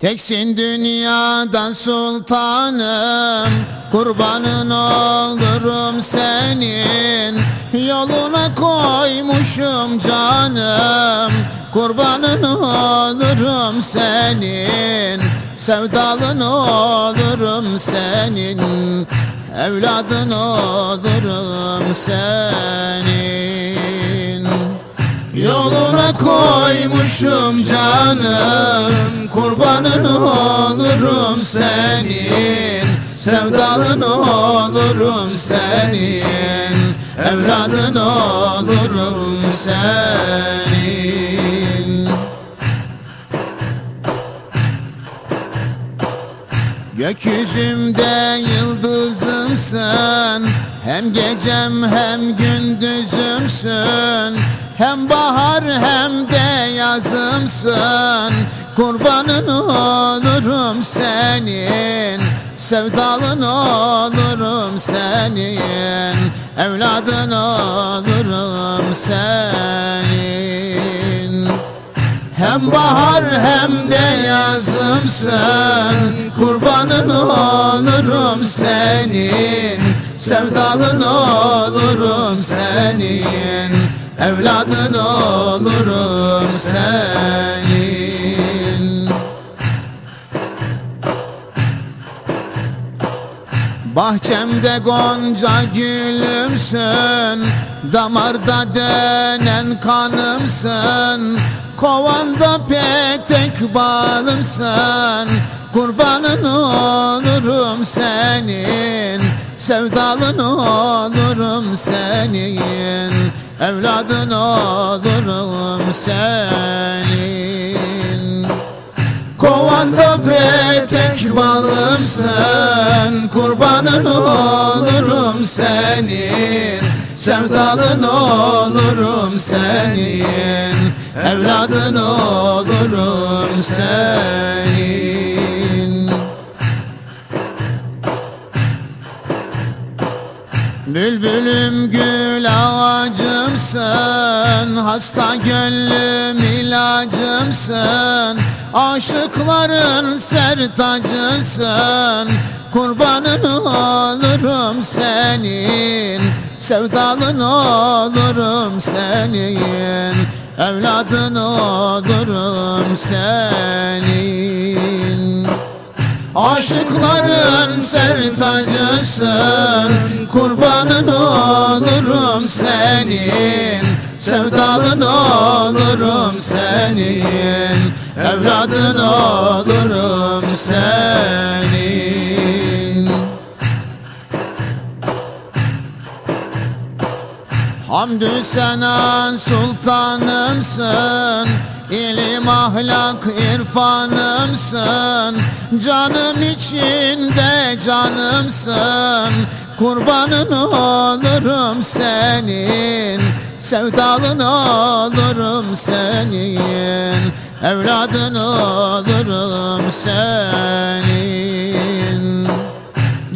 Teksin dünyada sultanım Kurbanın olurum senin. Yoluna koymuşum canım Kurbanın olurum senin. Sevdalın olurum senin Evladın olurum senin Yoluna koymuşum canım Kurbanın olurum senin Sevdalın olurum senin Evladın olurum senin. Gökyüzümde yıldızımsın Hem gecem hem gündüzümsün Hem bahar hem de yazımsın. Kurbanın olurum senin. Sevdalın olurum senin. Evladın olurum senin. Hem bahar hem de yazımsın. Kurbanın olurum senin. Sevdalın olurum senin Evladın olurum senin. Bahçemde gonca gülümsün Damarda dönen kanımsın. Kovanda petek balımsın Kurbanın olurum senin. Sevdalın olurum senin Evladın olurum senin. Kovanda petek balımsın Kurbanın olurum senin. Sevdalın olurum senin. Evladın olurum senin Bülbülüm gül ağacımsın Hasta gönlüm ilacımsın Aşıkların sertacısın Kurbanın olurum senin. Sevdalın olurum senin Evladın olurum senin Aşıkların sertacısın. Kurbanın olurum senin. Sevdalın olurum senin. Evladın olurum senin. Hamdü sana sultanımsın İlim ahlak irfanımsın. Canım içinde canımsın. Kurbanın olurum senin. Sevdalın olurum senin. Evladın olurum senin.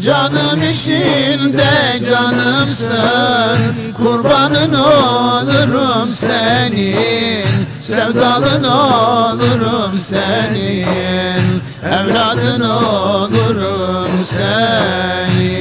Canım içinde canımsın. Kurbanın olurum senin Sevdalın olurum senin Evladın olurum senin.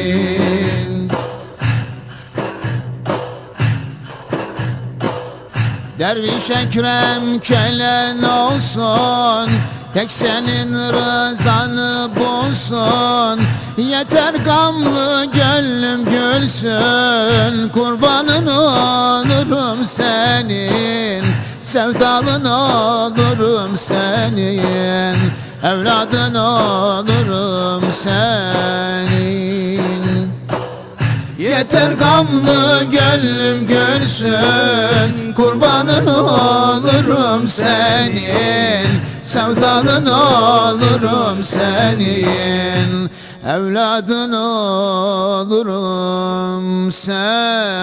Derviş Ekrem kölen olsun Tek senin rızanı bulsun. Yeter gamlı gönlüm gülsün Kurbanın olurum senin Sevdalın olurum senin Evladın olurum senin. Yeter gamlı gönlüm gülsün Kurbanın olurum senin Sevdalın olurum senin Evladın olurum senin